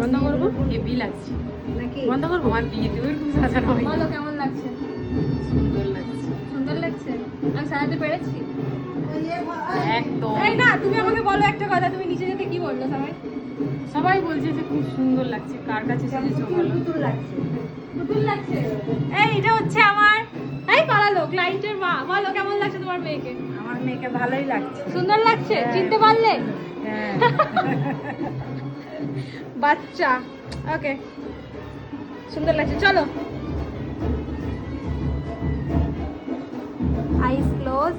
বন্ধ করব? হেভি লাগছে। নাকি? বন্ধ করব? আমার খুব সাজানো হয়। বলো কেমন লাগছে? সুন্দর লাগছে। সুন্দর লাগছে? আমি সাজাতে পেরেছি? একদম। এই না তুমি আমাকে বলো একটা কথা তুমি নিচে যেতে কি বলল সবাই? সবাই বলছে যে খুব সুন্দর লাগছে। কার কাছে সেজেছো বলো? লাগছে। নতুন লাগছে? এই এটা হচ্ছে আমার। এই পালালো ক্লায়েন্টের মা। বলো কেমন লাগছে তোমার মেয়েকে? আমার মেয়েকে ভালোই লাগছে। সুন্দর লাগছে? চিনতে পারলে? হ্যাঁ। বাচ্চা। ওকে সুন্দর লাগছে। চলো। আইস ক্লোজ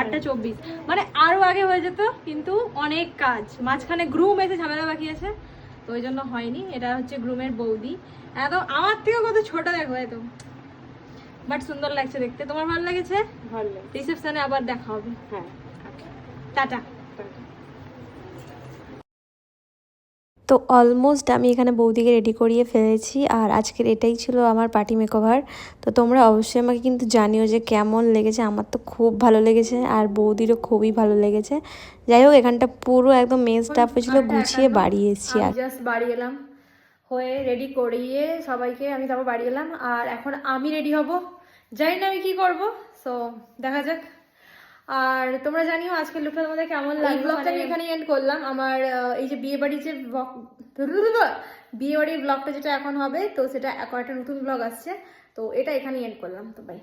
আটটা চব্বিশ। মানে আরও আগে হয়ে যেত কিন্তু অনেক কাজ। মাঝখানে গ্রুম এসে ঝামেলা বাকি আছে তো ওই জন্য হয়নি। এটা হচ্ছে গ্রুমের বৌদি। একদম আমার থেকেও কত ছোট দেখো এত। বাট সুন্দর লাগছে দেখতে। তোমার ভালো লেগেছে? ভালো রিসেপশনে আবার দেখা হবে। হ্যাঁ। টাটা। তো অলমোস্ট আমি এখানে বৌদিকে রেডি করিয়ে ফেলেছি আর আজকের এটাই ছিল আমার পার্টি মেকওভার তো তোমরা অবশ্যই আমাকে কিন্তু জানিও যে কেমন লেগেছে আমার তো খুব ভালো লেগেছে আর বৌদিরও খুবই ভালো লেগেছে। যাই হোক এখানটা পুরো একদম মেন স্টাফ হয়েছিল গুছিয়ে বাড়ি এসেছি আর জাস্ট বাড়ি এলাম। হয়ে রেডি করিয়ে সবাইকে আমি তারপর বাড়ি এলাম। আর এখন আমি রেডি হব। জানি না আমি কি করব। সো দেখা যাক। আর তোমরা জানিও আজকের লুকটা তোমাদের কেমন লাগল? ব্লগটা আমি এখানে এন্ড করলাম। আমার এই যে বিয়ে বাড়ির যে বিয়ে বাড়ির ব্লগটা যেটা এখন হবে তো সেটা একটা নতুন ব্লগ আসছে। তো এটা এখানে এন্ড করলাম। তো বাই